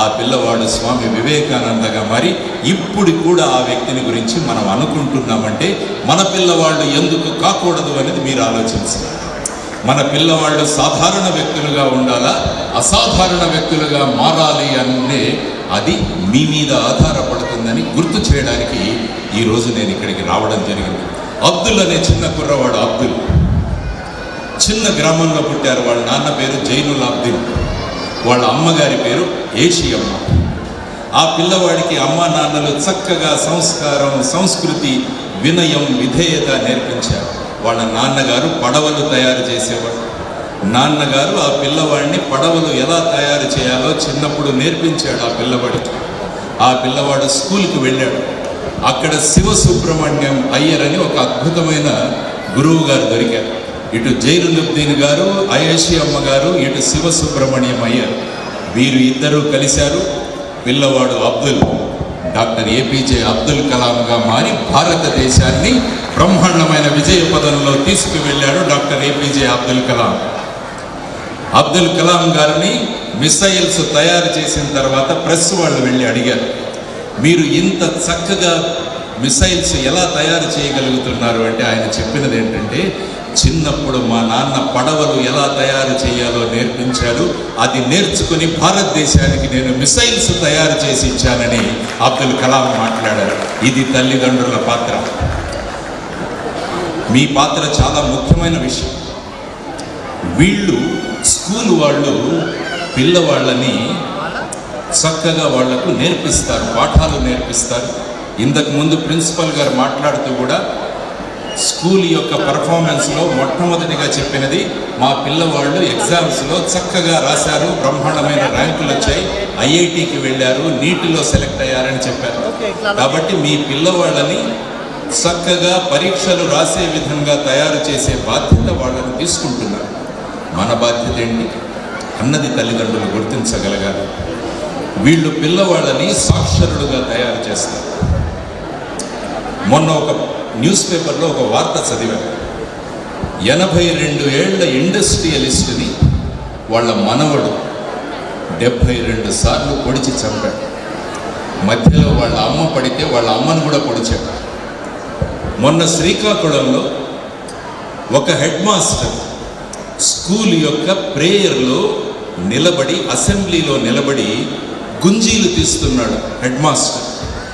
ఆ పిల్లవాడు స్వామి వివేకానందగా మరి ఇప్పుడు కూడా ఆ వ్యక్తిని గురించి మనం అనుకుంటున్నామంటే మన పిల్లవాళ్ళు ఎందుకు కాకూడదు అనేది మీరు ఆలోచించాలి. మన పిల్లవాళ్ళు సాధారణ వ్యక్తులుగా ఉండాలా? అసాధారణ వ్యక్తులుగా మారాలి అంటే అది మీ మీద ఆధారపడుతుందని గుర్తు చేయడానికి ఈరోజు నేను ఇక్కడికి రావడం జరిగింది. అబ్దుల్ అనే చిన్న కుర్రవాడు అబ్దుల్. చిన్న గ్రామంలో పుట్టారు. వాళ్ళ నాన్న పేరు జైనుల్ అబ్దుల్. వాళ్ళ అమ్మగారి పేరు ఏషియమ్మ. ఆ పిల్లవాడికి అమ్మ నాన్నలు చక్కగా సంస్కారం సంస్కృతి వినయం విధేయత నేర్పించారు. వాళ్ళ నాన్నగారు పడవలు తయారు చేసేవాడు నాన్నగారు ఆ పిల్లవాడిని పడవలు ఎలా తయారు చేయాలో చిన్నప్పుడు నేర్పించాడు ఆ పిల్లవాడికి. ఆ పిల్లవాడు స్కూల్కి వెళ్ళాడు. అక్కడ శివ సుబ్రహ్మణ్యం అయ్యర్ అని ఒక అద్భుతమైన గురువు గారు దొరికారు. ఇటు జైరులుద్దీన్ గారు అయేషి అమ్మ గారు ఇటు శివ సుబ్రహ్మణ్యం అయ్యర్ వీరు ఇద్దరూ కలిశారు. పిల్లవాడు అబ్దుల్ డాక్టర్ ఏపీజే అబ్దుల్ కలాంగా మారి భారతదేశాన్ని బ్రహ్మాండమైన విజయ పదంలో తీసుకువెళ్ళాడు డాక్టర్ ఏపీజే అబ్దుల్ కలాం. అబ్దుల్ కలాం గారిని మిసైల్స్ తయారు చేసిన తర్వాత ప్రెస్ వాళ్ళు వెళ్ళి అడిగారు మీరు ఇంత చక్కగా మిసైల్స్ ఎలా తయారు చేయగలుగుతున్నారు? అంటే ఆయన చెప్పినది ఏంటంటే చిన్నప్పుడు మా నాన్న పడవలు ఎలా తయారు చేయాలో నేర్పించాడు. అది నేర్చుకుని భారతదేశానికి నేను మిసైల్స్ తయారు చేసి ఇచ్చానని అబ్దుల్ కలాం మాట్లాడారు. ఇది తల్లిదండ్రుల పాత్ర. మీ పాత్ర చాలా ముఖ్యమైన విషయం. వీళ్ళు స్కూల్ వాళ్ళు పిల్లవాళ్ళని చక్కగా వాళ్ళకు నేర్పిస్తారు పాఠాలు నేర్పిస్తారు. ఇంతకు ముందు ప్రిన్సిపల్ గారు మాట్లాడుతూ కూడా స్కూల్ యొక్క పర్ఫార్మెన్స్లో మొట్టమొదటిగా చెప్పినది మా పిల్లవాళ్ళు ఎగ్జామ్స్లో చక్కగా రాశారు బ్రహ్మాండమైన ర్యాంకులు వచ్చాయి ఐఐటికి వెళ్ళారు నీటిలో సెలెక్ట్ అయ్యారని చెప్పారు. కాబట్టి మీ పిల్లవాళ్ళని చక్కగా పరీక్షలు రాసే విధంగా తయారు చేసే బాధ్యత వాళ్ళని తీసుకుంటున్నారు. మన బాధ్యత ఏంటి? అన్నది తల్లిదండ్రులు గుర్తించగలగాలి. వీళ్ళు పిల్లవాళ్ళని సాక్షరులుగా తయారు చేస్తారు. మొన్న ఒక న్యూస్ పేపర్లో ఒక వార్త చదివాను. ఎనభై రెండు ఏళ్ళ ఇండస్ట్రియలిస్ట్ని వాళ్ళ మనవడు డెబ్భై రెండు సార్లు పొడిచి చంపాడు. మధ్యలో వాళ్ళ అమ్మ పడితే వాళ్ళ అమ్మను కూడా పొడిచాడు. మొన్న శ్రీకాకుళంలో ఒక హెడ్ మాస్టర్ స్కూల్ యొక్క ప్రేయర్లో నిలబడి అసెంబ్లీలో నిలబడి గుంజీలు తీస్తున్నాడు హెడ్ మాస్టర్.